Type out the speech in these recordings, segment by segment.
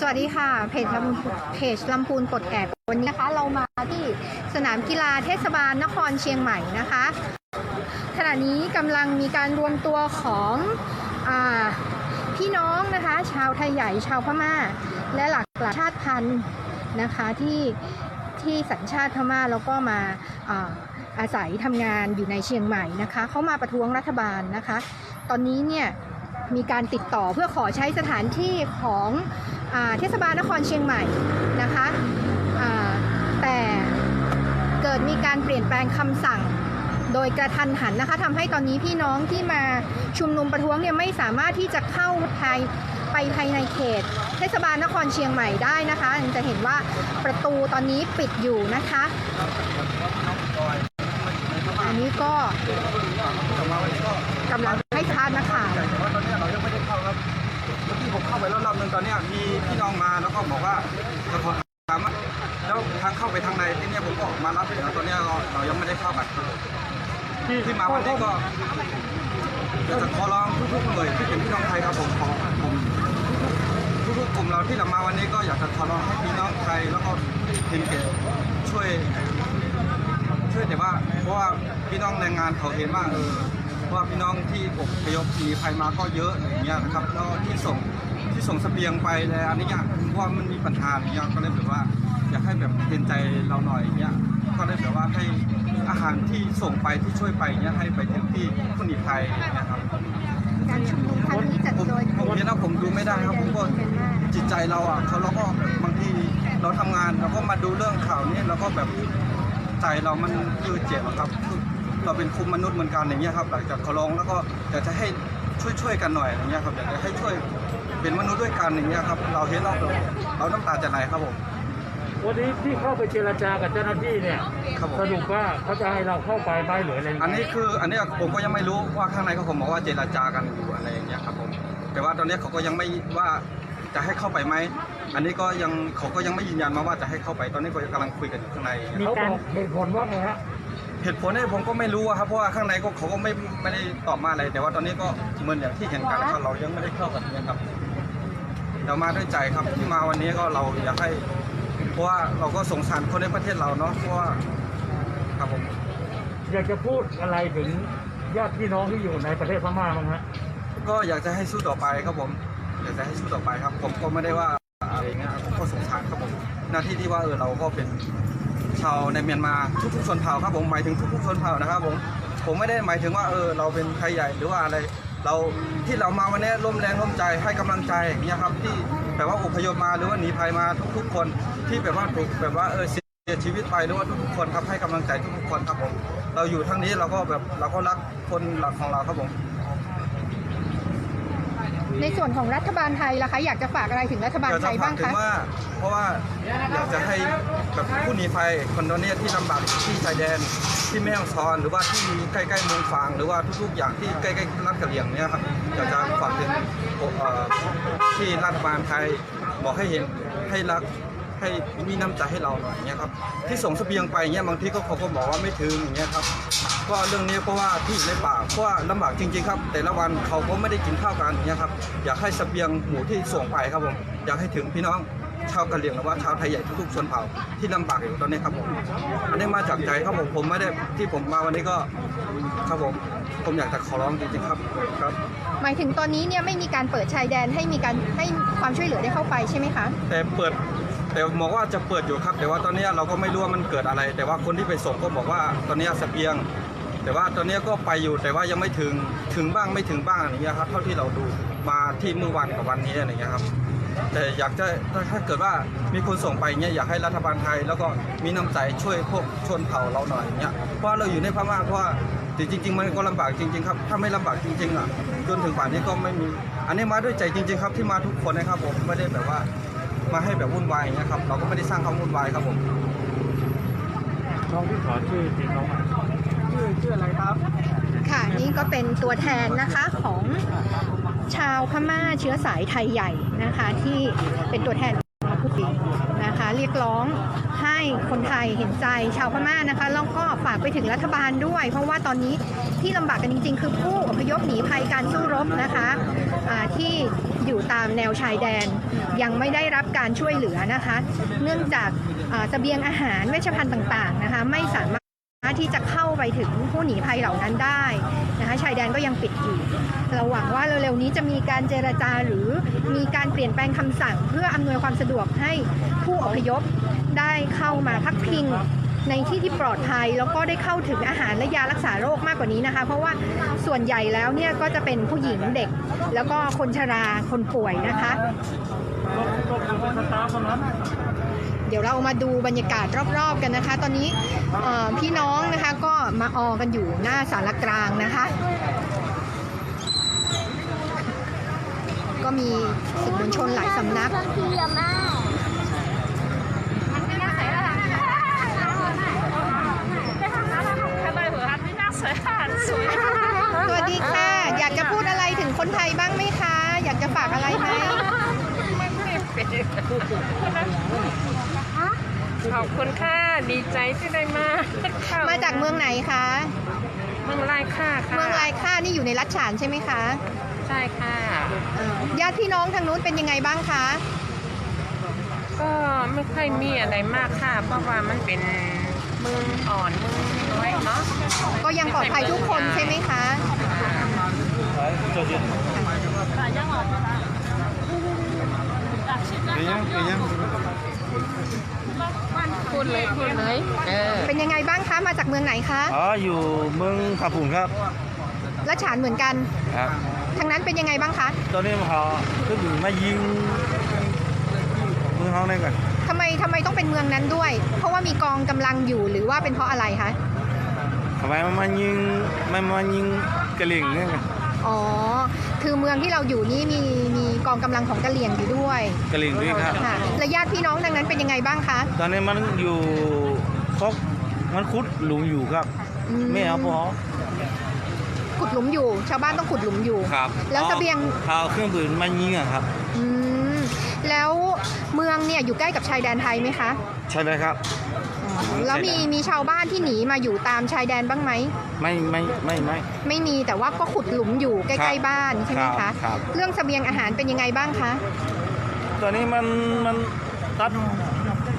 สวัสดีค่ะเพจลำเพจลำพูนปลดแอกวันนี้นะคะเรามาที่สนามกีฬาเทศบาลนครเชียงใหม่นะคะ ขณะนี้กำลังมีการรวมตัวของอพี่น้องนะคะ ชาวไทยใหญ่ชาวพม่า และหลากหลายชาติพันธุ์นะคะที่ที่สัญชาติพม่าแล้วก็มาอาศัยทำงานอยู่ในเชียงใหม่นะคะเขามาประท้วงรัฐบาลนะคะ ตอนนี้เนี่ยมีการติดต่อเพื่อขอใช้สถานที่ของ เทศบาลนครเชียงใหม่นะคะแต่เกิดมีการเปลี่ยนแปลงคำสั่งโดยกระทันหันนะคะทำให้ตอนนี้พี่น้องที่มาชุมนุมประท้วงเนี่ยไม่สามารถที่จะเข้าไทยไปภายในเขต เทศบาลนครเชียงใหม่ได้นะคะจะเห็นว่าประตูตอนนี้ปิดอยู่นะคะอันนี้ก็กำลัง นตอนนี้มีพี่น้องมาแล้วก็บอกว่าจะขอถามว่าแล้วทางเข้าไปทางในที่เนี่ยผมก็มารับแล้วตอนนี้เราเรายังไม่ได้เข้าไปที่มาวันนี้ก็อยากจะขอร้องทุกๆหน่วยที่เป็นพี่น้องไทยครับผมขอผมทุกๆกลุ่มเราที่เรามาวันนี้ก็อยากจะขอร้องให้พี่น้องไทยแล้วก็ทีมเกตช่วยช่วยแต่ว่าเพราะว่าพี่น้องแรงงานเขาเห็นว่าเออว่าพี่น้องที่อพยพหนีภัยมาก็เยอะอย่างเงี้ยนะครับแล้วที่ส่ง ที่ส่งเสบียงไปแล้วอันนี้เนี่ยเพราะว่ามันมีปัญหาอย่างเงี้ยก็เลยแบบว่า อยากให้แบบเห็นใจเราหน่อยอย่างเงี้ยก็เลยแบบว่าให้อาหารที่ส่งไปที่ช่วยไปเงี้ยให้ไปถึงที่ผู้หนีภัยอย่างเงี้ยครับการชุมนุมครั้งนี้จัดผมโดยผมเห็นแล้วผมดูไม่ได้ครับผมก็จิตใจเราอะเขาเราก็แบบบางทีเราทำงานเราก็มาดูเรื่องข่าวนี้เราก็แบบใจเรามันคือเจ็บอะครับคือเราเป็นคุมมนุษย์เหมือนกันอย่างเงี้ยครับอยากจะขอร้องแล้วก็อยากจะให้ช่วยช่วยๆกันหน่อยอย่างเงี้ยครับอยากจะให้ช่วย เป็นมนุษย์ด้วยกันอย่างเงี้ยครับ เราเห็นเราแบบเราน้ำตาจะไหลครับผมวันนี้ที่เข้าไปเจรจากับเจ้าหน้าที่เนี่ยครับผมสรุปว่าเขาจะให้เราเข้าไปไหมหรืออะไรยังไงอันนี้คืออันเนี้ยผมก็ยังไม่รู้ว่าข้างในเขาผมบอกว่าเจรจากันอยู่อะไรอย่างเงี้ยครับผมแต่ว่าตอนเนี้ยเขาก็ยังไม่ว่าจะให้เข้าไปไหมอันนี้ก็ยังเขาก็ยังไม่ยืนยันมาว่าจะให้เข้าไปตอนนี้ก็กำลังคุยกันอยู่ข้างในอย่างเงี้ย เขาบอกเหตุผลว่าไงฮะเหตุผลเนี่ยผมก็ไม่รู้อะครับเพราะว่าข้างในก็เขาก็ไม่ไม่ได้ตอบมาอะไรแต่ว่าตอนนี้ก็เหมือนอย่างที่เห็นกันครับเรายังไม่ได้เข้ากันเนี่ยครับ เรามาด้วยใจครับที่มาวันนี้ก็เราอยากให้ เพราะว่าเราก็สงสารคนในประเทศเราเนาะเพราะว่าครับผมอยากจะพูดอะไรถึงญาติพี่น้องที่อยู่ในประเทศพม่าบ้างฮะก็อยากจะให้สู้ต่อไปครับผมอยากจะให้สู้ต่อไปครับ ผมก็ไม่ได้ว่าอะไรเงี้ยผมก็สงสารครับผมหน้าที่ที่ว่าเออเราก็เป็นชาวในเมียนมาทุกๆชนเผ่าครับผมหมายถึงทุกๆชนเผ่านะครับผมผมไม่ได้หมายถึงว่าเออเราเป็นไทยใหญ่หรือว่าอะไร เราที่เรามาวันนี้ร่วมแรงร่วมใจให้กำลังใจเนี่ยครับที่แบบว่าอพยพมาหรือว่าหนีภัยมาทุกๆคนที่แบบว่าถูกแบบว่าเออเสียชีวิตไปหรือว่าทุกๆคนครับให้กำลังใจทุกๆคนครับผมเราอยู่ทั้งนี้เราก็แบบเราก็รักคนหลักของเราครับผม ในส่วนของรัฐบาลไทยล่ะคะ อยากจะฝากอะไรถึงรัฐบาลอยากไทจะยฝาบ้ากงถึคะงว่าเพราะว่าอยากจะให้แบบผู้หนีภัยคนตอนนี้ที่ลำบากที่ชายแดนที่แม่ฮ่องสอน หรือว่าที่ใกล้ๆเมืองฟาง หรือว่าทุกๆอย่างที่ใกล้ๆรัฐกะเหรี่ยงเนี่ยครับอยากจะฝากถึงเอ่อที่รัฐบาลไทยบอกให้เห็นให้รัก ให้มีน้ำใจให้เราหน่อยเนี่ยครับที่ส่งเสบียงไปเนี่ยบางทีก็เขาก็บอกว่าไม่ถึงอย่างเงี้ยครับก็เรื่องนี้เพราะว่าที่อยู่ในป่าเพราะว่าลำบากจริงๆครับ แต่ละวันเขาก็ไม่ได้กินข้าวกันอย่างเงี้ยครับอยากให้เสบียงหมูที่ส่งไปครับผมอยากให้ถึงพี่น้องชาวกะเหรี่ยงหรือว่าชาวไทยใหญ่ทุกๆชนเผ่าที่ลำบากอยู่ตอนนี้ครับผมอันนี้มาจากใจครับผมผมไม่ได้ที่ผมมาวันนี้ก็ครับผมผมอยากจะขอร้องจริงๆครับครับ หมายถึงตอนนี้เนี่ยไม่มีการเปิดชายแดนให้มีการให้ความช่วยเหลือได้เข้าไปใช่ไหมคะแต่เปิด แต่บอกว่าจะเปิดอยู่ครับ แต่ว่าตอนนี้เราก็ไม่รู้ว่ามันเกิดอะไร แต่ว่าคนที่ไปส่งก็บอกว่าตอนนี้สเสบียง แต่ว่าตอนนี้ก็ไปอยู่แต่ว่ายังไม่ถึงถึงบ้างไม่ถึงบ้างอย่างเงี้ยครับเท่าที่เราดูมาที่เมื่อวันกับวันนี้อะไรเงี้ยครับแต่อยากจะถ้าเกิดว่ามีคนส่งไปเงี้ยอยากให้รัฐบาลไทย แล้วก็มีน้ำใจช่วยพวกชนเผ่าเราหน่อยเงี้ยเพราะเราอยู่ในพม่าเพราะว่าจริงๆมันก็ลำบากจริง ๆ ครับ ถ้าไม่ลำบากจริง ๆ อะ จนถึงป่านนี้ก็ไม่มี อันนี้มาด้วยใจจริง ๆ ครับที่มาทุกคนนะครับผมไม่ได้แบบว่า มาให้แบบวุ่นวายอย่างเงี้ยครับเราก็ไม่ได้สร้างความวุ่นวายครับผมน้องที่ขอชื่อจริงน้องอะชื่อชื่ออะไรครับ ค่ะนี่ก็เป็นตัวแทนนะคะของชาวพม่าเชื้อสายไทยใหญ่นะคะ ที่เป็นตัวแทนมาพูดดีนะคะ เรียกร้องให้คนไทยเห็นใจชาวพม่านะคะแล้วก็ฝากไปถึงรัฐบาลด้วย เพราะว่าตอนนี้ที่ลำบากกันจริง ๆ คือผู้อพยพหนีภัยการสู้รบนะคะอ่า ที่อยู่ตามแนวชายแดน ยังไม่ได้รับการช่วยเหลือนะคะ เนื่องจากอ่าเสบียงอาหารเวชภัณฑ์ต่างๆนะคะไม่สามารถที่จะเข้าไปถึงผู้หนีภัยเหล่านั้นได้นะคะชายแดนก็ยังปิดอยู่ เราหวังว่าเร็วๆนี้จะมีการเจรจาหรือมีการเปลี่ยนแปลงคำสั่ง เพื่ออำนวยความสะดวกให้ผู้อพยพได้เข้ามาพักพิง ในที่ที่ปลอดภัยแล้วก็ได้เข้าถึงอาหารและยารักษาโรคมากกว่านี้นะคะ เพราะว่าส่วนใหญ่แล้วเนี่ยก็จะเป็นผู้หญิงเด็ก แล้วก็คนชราคนป่วยนะคะเดี๋ยวเรามาดูบรรยากาศรอบๆกันนะคะ ตอนนี้พี่น้องนะคะก็มาออกันอยู่หน้าสารกลางนะคะ ก็มีสื่อมวลชนหลายสำนักเยอะมาก สวัสดีค่ะ อยากจะพูดอะไรถึงคนไทยบ้างไหมคะ อยากจะฝากอะไรไหมขอบคุณค่ะ ดีใจที่ได้มาค่ะมาจากเมืองไหนคะ เมืองลายค่าค่ะเมืองลายค่านี่อยู่ในรัฐฉานใช่ไหมคะใช่ค่ะเอ่อญาติพี่น้องทางนู้นเป็นยังไงบ้างคะ ก็ไม่ค่อยมีอะไรมากค่ะ เพราะว่ามันเป็นเมืองอ่อนเมืองน้อยเนาะก็ยังปลอดภัยทุกคนใช่ไหมคะพูดเลยพูดเลยเออเป็นยังไงบ้างคะมาจากเมืองไหนคะอ๋ออยู่เมืองขับผุนครับรัฐฉานเหมือนกันครับทางนั้นเป็นยังไงบ้างคะตอนนี้เขาก็ถึงมายิงเมืองเขาเนี่ยก่อน ทำไมทำไมต้องเป็นเมืองนั้นด้วย เพราะว่ามีกองกำลังอยู่หรือว่าเป็นเพราะอะไรคะทำไมมันมายิงมันมายิงกระเหลี่ยงเนี่ยก่อนอ๋อคือเมืองที่เราอยู่นี่มีมีกองกำลังของกะเหรี่ยงอยู่ด้วยกระเหลี่ยงด้วยครับ ค่ะและญาติพี่น้องทางนั้นเป็นยังไงบ้างคะตอนนี้มันอยู่คอกมันคุดหลุมอยู่ครับอืมไม่เอาพอขุดหลุมอยู่ ชาวบ้านต้องขุดหลุมอยู่ ครับแล้วเสบียง เอาเครื่องปืนมายิงอะครับ อืมแล้ว เมืองเนี่ยอยู่ใกล้กับชายแดนไทยไหมคะใช่เลยครับ แล้วมีมีชาวบ้านที่หนีมาอยู่ตามชายแดนบ้างไหม ไม่ไม่ไม่ไม่ ไม่มีแต่ว่าก็ขุดหลุมอยู่ใกครัล้บๆบ้านใช่ไหมครัคะบครับ เรื่องเสบียงอาหารเป็นยังไงบ้างคะตอนนี้มันมันตัด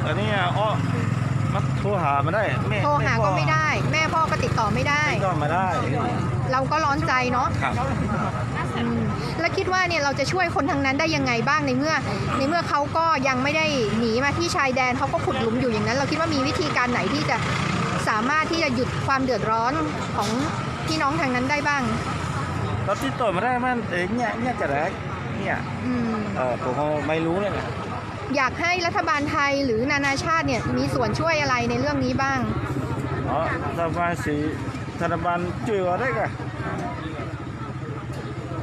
ตอนนี้อะอ้อมันโทรหามาได้แม่โทรหาก็ไม่แได้ แม่พ่อก็ติดต่อไม่ได้ม่ก็มาได้ เราก็ร้อนใจเนาะครับอืม แล้วคิดว่าเนี่ยเราจะช่วยคนทางนั้นได้ยังไงบ้างในเมื่อ ในเมื่อเขาก็ยังไม่ได้หนีมาที่ชายแดนเขาก็ขุดหลุมอยู่อย่างนั้น เราคิดว่ามีวิธีการไหนที่จะสามารถที่จะหยุดความเดือดร้อนของพี่น้องทางนั้นได้บ้างเราติดต่อมาได้มันเอ้ยเนี่ยเนี่ยจะได้เนี่ยอืมเออผมก็ไม่รู้เลยนะอยากให้รัฐบาลไทยหรือนานาชาติเนี่ยมีส่วนช่วยอะไรในเรื่องนี้บ้างอ๋อรัฐบาลสีรัฐบาลช่วยว่าได้กะ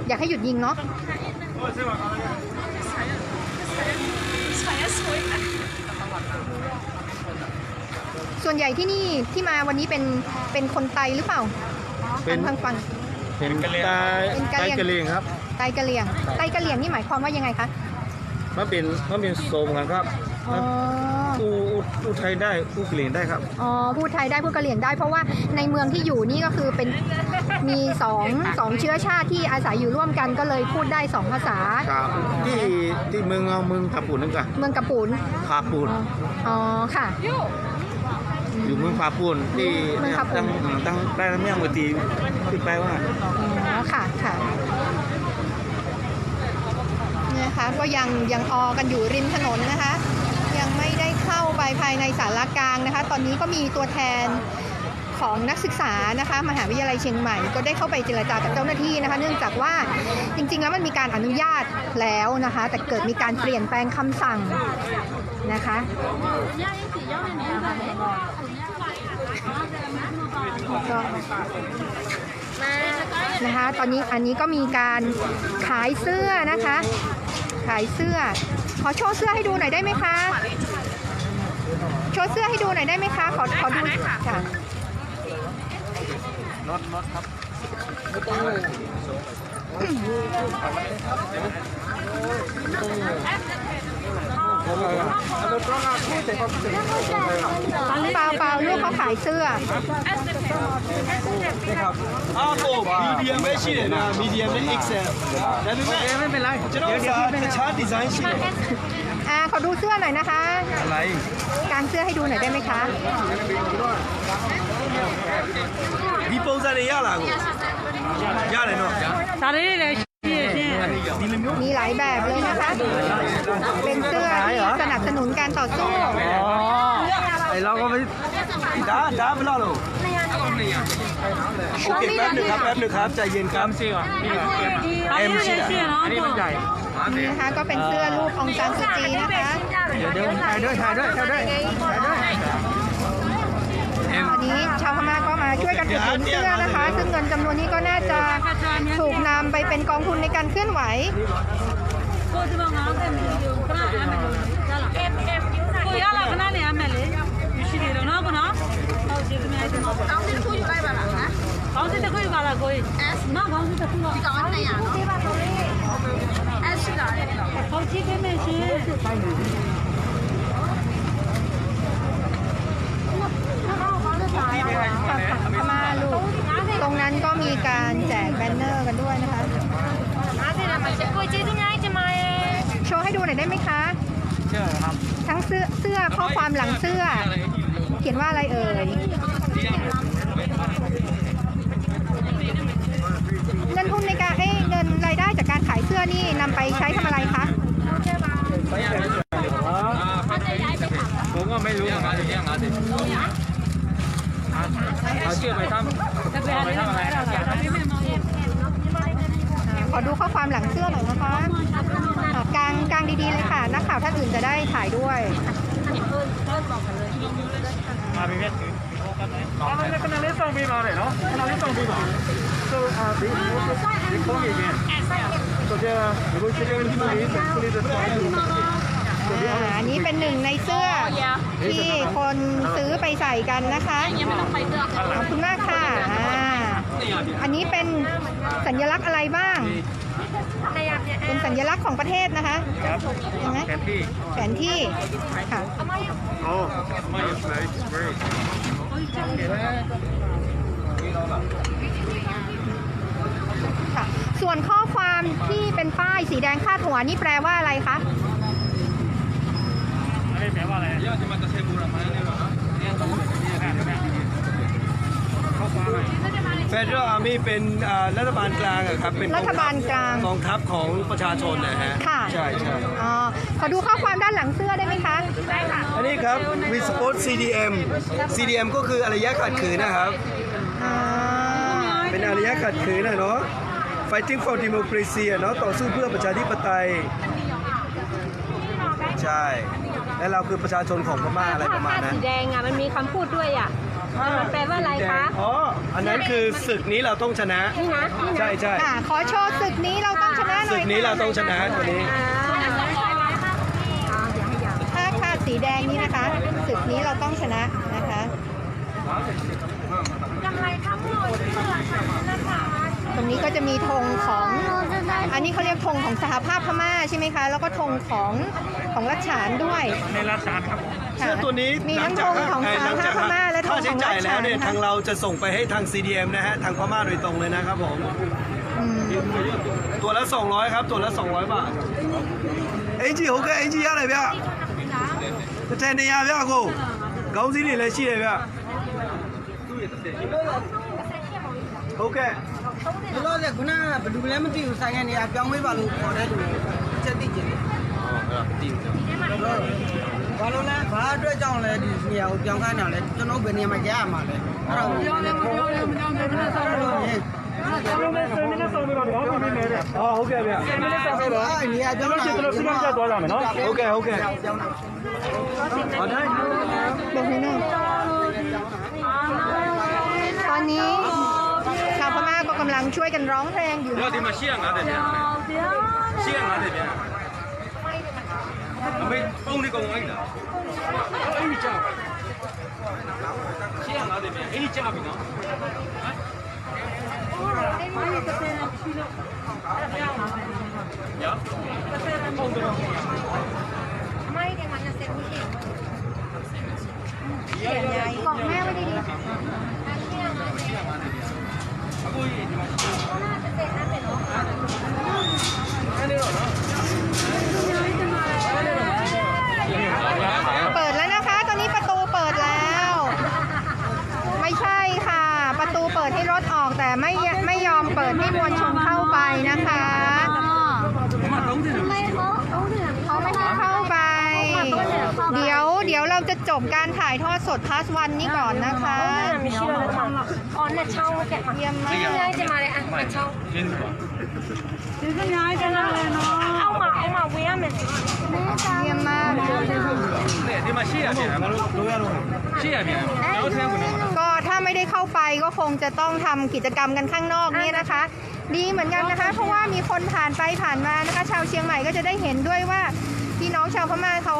อยากให้หยุดยิงเนาะส่วนใหญ่ที่นี่ที่มาวันนี้เป็นเป็นคนไตหรือเปล่าเป็นทางฝั่งเป็นตายเป็นกะเหรี่ยงตายกะเหรี่ยงครับไตกะเหลี่ยงไตกะเหลี่ยงนี่หมายความว่ายังไงคะมันเป็นมันเป็นโสมกันครับ อ๋ออู้อู้อู้ไทยได้อู้กะเหรี่ยงได้ครับ อ๋อพูดไทยได้พูดกะเหลี่ยงได้ เพราะว่าในเมืองที่อยู่นี่ก็คือเป็นมีสองสองเชื้อชาติที่อาศัยอยู่ร่วมกันก็เลยพูดได้สองภาษา ครับที่ที่เมืองเอาเมืองขับปุ่นนั่นกะเมืองกระปุนผาปุ่นอ๋อค่ะ อยู่เมืองผาปุ่นที่เมืองผาปุ่ตั้นงตั้งได้เมี่ยงมือตีที่แปลว่า อ๋อค่ะค่ะเนี่ยนะคะก็ยังยังออกันอยู่ริมถนนนะคะ ยังไม่ได้เข้าไป ภายในสารกลางนะคะ ตอนนี้ก็มีตัวแทนของนักศึกษานะคะมหาวิทยาลัยเชียงใหม่ก็ได้เข้าไปเจรจากับเจ้าหน้าที่นะคะ เนื่องจากว่าจริงๆแล้วมันมีการอนุญาตแล้วนะคะ แต่เกิดมีการเปลี่ยนแปลงคำสั่งนะคะนะคะตอนนี้อันนี้ก็มีการขายเสื้อนะคะ ขายเสื้อ ขอโชว์เสื้อให้ดูหน่อยได้ไหมคะ วเสื้อให้ดูหน่อยได้ไหมคะ ขอขอดูค่ะนอรนอถครับเปล่าเปล่าลูกเขาขายเสื้ออ้โอ้มีเดียไม่ใช่นะมีเดียไม่เอ็กเซลไม่เป็นไรเดี๋ยวเดี๋ยวเป็นชาร์ตดีไซน์ใช่ ขอดูเสื้อหน่อยนะคะ อะไร กางเสื้อให้ดูหน่อยได้ไหมคะ ဒီပုံစံတွေရလာကိုရတယ်နော် ဒါလေးတွေလည်းရှိရရှင် ဒီလိုမျိုး มีหลายแบบเลยนะคะ เป็นเสื้อที่สนับสนุนการต่อสู้ အဲလောက်ก็ไม่ဒါဒါဘယ်လောက်လို့โอเคแป๊บนึงครับแป๊บนึงครับใจเย็นครับ จริงเหรอนี่เหรอเกมอ่ะ เอ็มใช่ไหม อันนี้มันใหญ่ นี่นะคะก็เป็นเสื้อรูปองซานซูจีนะคะ เดี๋ยวเดี๋ยวถ่ายด้วยถ่ายด้วยถ่ายด้วยถ่ายด้วยเอ็ม ตอนนี้ชาวพม่าก็มาช่วยกันอุดหนุนเสื้อนะคะ ซึ่งเงินจำนวนนี้ก็น่าจะถูกนำไปเป็นกองทุนในการเคลื่อนไหว ကိုဒီမှာငါ့ကိုမြည်လို့ခဏအမ်းမယ်လို့ရလား M M ကိုရလားခဏနေအမ်းမယ်လေရှိတယ်တော့နော်ကောနော်ဟုတ်ဒီကနေ့ဒီမှာကောင်းစစ်တစ်ခုယူလိုက်ပါလားနော်ကောင်းစစ်တစ်ခုယူပါလားကို S နော်ကောင်းစစ်တစ်ခုတော့ဒီကောင်နဲ့ရနော် เขาชี้ให้แม่ชี้พม่าลูก ตรงนั้นก็มีการแจกแบนเนอร์กันด้วยนะคะ โชว์ให้ดูหน่อยได้ไหมคะ เชื่อครับทั้งเสื้อเสื้อข้อความหลังเสื้อ เขียนว่าอะไรเอ่ย งินทุนในการเอ้ยเงินรายได้จากการขายเสื้อนี่นำไปใช้ทำอะไรคะผมก็ไม่รู้เหมือนกันอย่างนั้นเอาเชื่อไปทำเอาไปทำอะไรนะขอดูข้อความหลังเสื้อหน่อยนะคะอะกลางกลางดีๆเลยค่ะ นักข่าวท่านอื่นจะได้ถ่ายด้วยมาพี่เพชรถือเอามันขนาดเล็กสองปีมาเลยเนาะขนาดเล็กสองปีมา อันนี้เป็นหนึ่งในเสื้อที่คนซื้อไปใส่กันนะคะขอบคุณมากค่ะอ่าอันนี้เป็นสัญลักษณ์อะไรบ้าง เป็นสัญลักษณ์ของประเทศนะคะเห็ไหแผนที่แผนที่ค่ะ Oh, ส่วนข้อความที่เป็นป้ายสีแดงคาดหัวนี่แปลว่าอะไรคะไม่แปลว่าอะไรเยอะที่มันจะใช้บูรณะเนี่ยหรอเนี่ยต้องเนี่ยเนี่ยเข้ามาหน่อย Federal Army เป็นอ่ารัฐบาลกลางอะครับเป็นรัฐบาลกลางกองทัพของประชาชนนะฮะค่ะใช่ใช่อ๋อขอดูข้อความด้านหลังเสื้อได้ไหมคะได้ค่ะอันนี้ครับ we support CDM CDM ก็คืออารยะขัดขืนนะครับอ่าเป็นอารยะขัดขืนนะเนาะ fighting for democracy อะเนาะต่อสู้เพื่อประชาธิปไตย ใช่ และเราคือประชาชนของพม่าอะไรประมาณนั้นสีแดงอะมันมีคำพูดด้วยอะมันแปลว่าอะไรคะอ๋ออันนั้นคือศึกนี้เราต้องชนะนี่นะใช่ใช่ค่ะขอโชว์ศึกนี้เราต้องชนะหน่ศึอยกนี้เราต้องชนะตัวนี้ผ้าคาดสีแดงนี้นะคะศึกนี้เราต้องชนะนะคะยังไงทั้งหมดนะคะ ตรงนี้ก็จะมีธงของ อันนี้เขาเรียกธงของสหภาพพม่าใช่ไหมคะ แล้วก็ธงของของรัชฉานด้วย ในรัชกานครับเสื้อตัวนี้มีทั้งธงของสหภาพพม่าและธงของรัชฉานเนี่ยทางเราจะส่งไปให้ทาง CDM นะฮะทางพม่าโดยตรงเลยนะครับผมตัวละ 200 ครับ ตัวละ 200 บาทเอ็นจีโอเคเอ็นจีอะไรเบี้ยแทนเนี่ยเบี้ยกูเกาหลีนี่เลยชีเลยเบี้ยโอเค ဘလို့လဲခုနကဘယ်လူလဲမသိဘူးဆိုင်ရနေရပြောင်းပေးပါလို့ခေါ်တဲ့လူချက်သိကျင်တယ်ဘာလို့လဲဘာအတွက်ကြောင့်လဲဒီနေရာကိုပြောင်းခိုင်းတာလဲကျွန်တော်ဘယ်နေရာမှာကြားရမှာလဲအဲ့တော့ပြောလဲမပြောလဲမပြောလဲမပြောလဲလို့ရင်10မိနစ်ဆောင်ပြီးတော့တော့ပြင်နေတယ်အော်ဟုတ်ကဲ့ဗျ10မိနစ်ဆောင်ပြီးတော့အဲ့နေရာပြောင်းတာကျွန်တော်ကျွန်တော်စီမံချက်သွားကြမယ်နော်ဟုတ်ကဲ့ဟုတ်ကဲ့ပြောင်းတာဟောได้ กำลังช่วยกันร้องเพลงอยู่นะ要你们谢俺这边，谢俺这边，我们帮你讲完了，哎你家，谢俺这边，哎你家边呢？呀，ไม่ได้มันจะเสร็จไม่เก่งเขียนยายกล่องแม่ไว้ดีๆ เปิดแล้วนะคะ ตอนนี้ประตูเปิดแล้ว ไม่ใช่ค่ะ ประตูเปิดให้รถออกแต่ไม่ไม่ยอมเปิดให้มวลชนเข้าไปนะคะเขาไม่ให้เข้าไป เดี๋ยวเดี๋ยวเราจะจบการถ่ายทอดสดพาสวันนี้ก่อนนะ เยี่ยมมากไายจะมาเลยอะมาเช่าเนาะเอามาเอามาเวียมเลย เยี่ยมมาก对，你们谢เซีย谢别人，聊天不能。ก็ถ้าไม่ได้เข้าไปก็คงจะต้องทำกิจกรรมกันข้างนอกเนี่ยนะคะ ดีเหมือนกันนะคะ เพราะว่ามีคนผ่านไปผ่านมานะคะ ชาวเชียงใหม่ก็จะได้เห็นด้วยว่าพี่น้องชาวพม่าเขา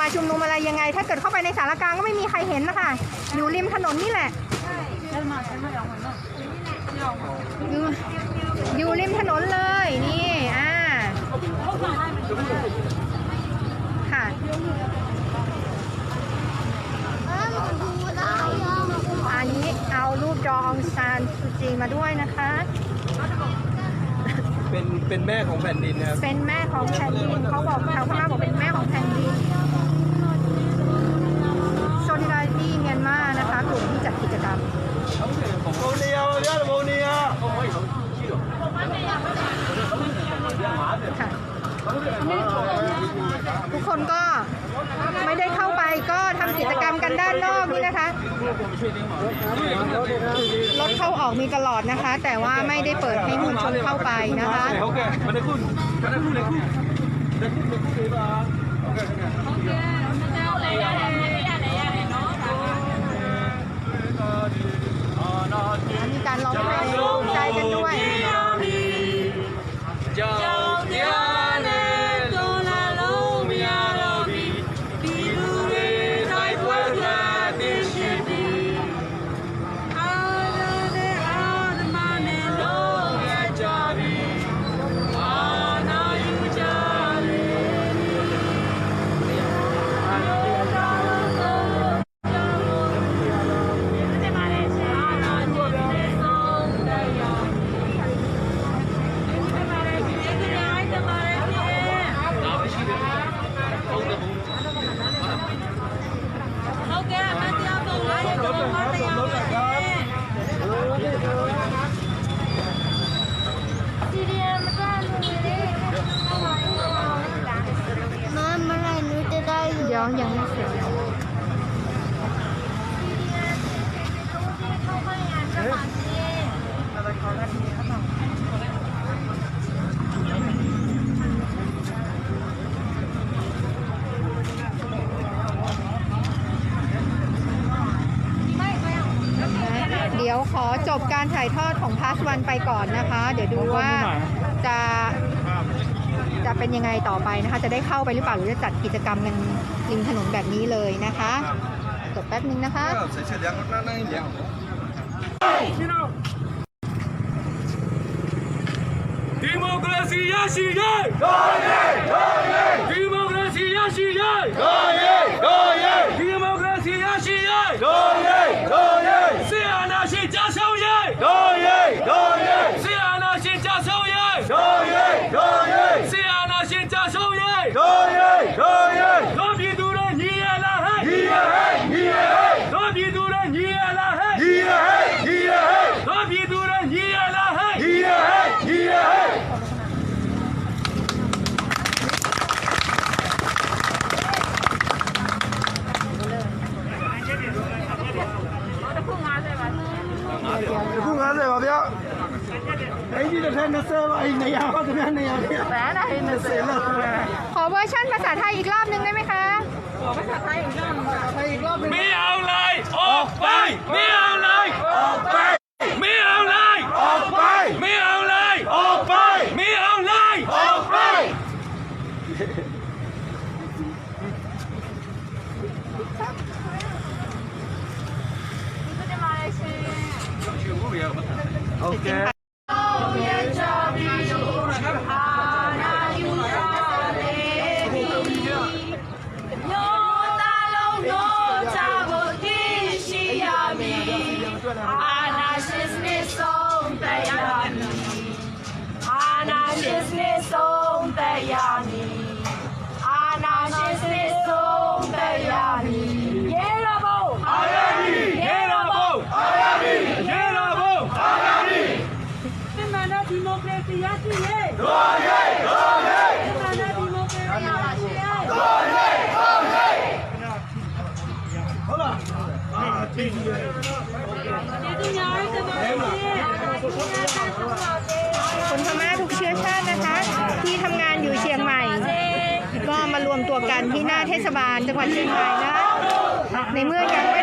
มาชุมนุมอะไรยังไง ถ้าเกิดเข้าไปในสารกลางก็ไม่มีใครเห็นนะคะอยู่ริมถนนนี่แหละ อยู่อยู่ริมถนนเลยนี่อ่าค่ะอันนี้เอารูปจอองซานซูจีมาด้วยนะคะ เป็นเป็นแม่ของแผ่นดินนะครับเป็นแม่ของแผ่นดินเขาบอกชาวพม่าบอกเป็นแม่ของแผ่นดิน Solidarity เมียนมานะคะกลุ่มที่จัดกิจกรรม โมเนียมาဗျာโมเนีย ค่ะทุกคนก็ไม่ได้เข้าไปก็ทำกิจกรรมกันด้านนอกนี่นะคะ รถเข้าออกมีตลอดนะคะ แต่ว่าไม่ได้เปิดให้มวลชนเข้าไปนะคะ ดี๋ยวขอจบการถ่ายทอดของพาสวันไปก่อนนะคะ เดี๋ยวดูว่าจะจะเป็นยังไงต่อไปนะคะ จะได้เข้าไปหรือเปล่าหรือจะจัดกิจกรรมกันริมถนนแบบนี้เลยนะคะจบแป๊บนึงนะคะใส่เสื้อเหลืองนั่นนั่นเห จังหวัดเชียงรายนะคะในเมื่อยังไม่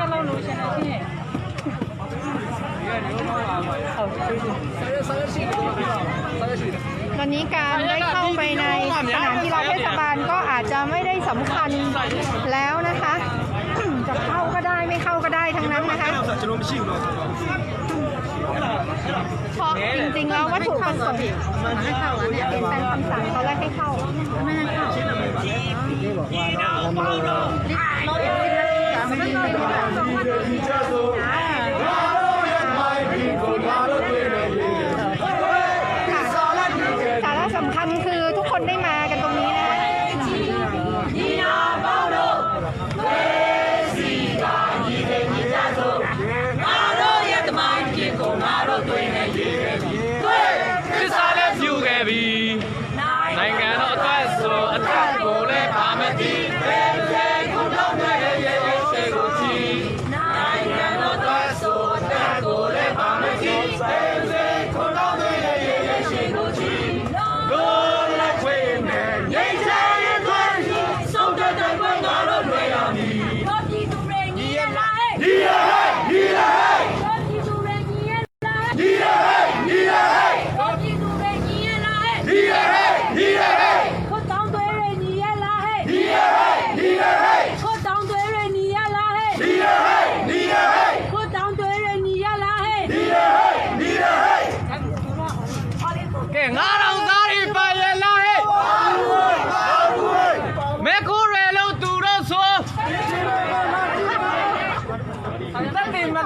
လောက်လို့ရှင်နေရှင် ตอนนี้การได้เข้าไปในสนามกีฬาเทศบาลก็อาจจะไม่ได้สำคัญแล้วนะคะ จะเข้าก็ได้ไม่เข้าก็ได้ทั้งนั้นนะคะ ကျွန်တော်မရှိဘူးတော့ เพราะจริงๆแล้ววัตถุประสงค์ให้เข้าเนี่ยเปลี่ยนแปลงคำสั่งตอนแรกให้เข้าไม่ให้เข้า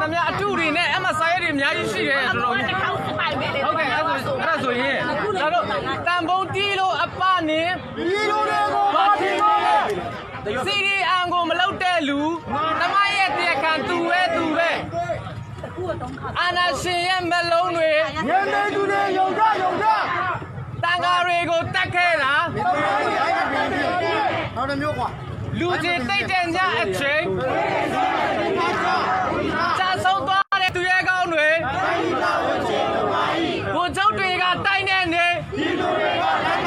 တက်တယ်မတမအတူတွေနဲ့အမဆိုင်တွေအများကြီးရှိတယ်တော်တော်များဟုတ်ကဲ့အဲ့ဆိုအဲ့ဆိုရင်ဒါတော့တန်ပုံတီးလို့အပနေဒီလိုတွေကိုဘာထင်လဲစီရီအန်ကိုမလောက်တဲ့လူတမရဲ့တရားခံသူပဲသူပဲအာနာရှင်ရဲ့မလုံးတွေညနေသူတွေယုံကြယုံကြတန်ဃာတွေကိုတတ်ခဲ့တာနောက်တစ်မျိုးကွာလူကြီးတိတ်တဲ့ညအချိန်ကြာဆုံး င်းတွေတိုင်းပြည်ပါဝင်ခြင်းတို့ပါ၏ဗိုလ်ချုပ်တွေကတိုင်းတဲ့နေဒီလူတွေကတိုင်း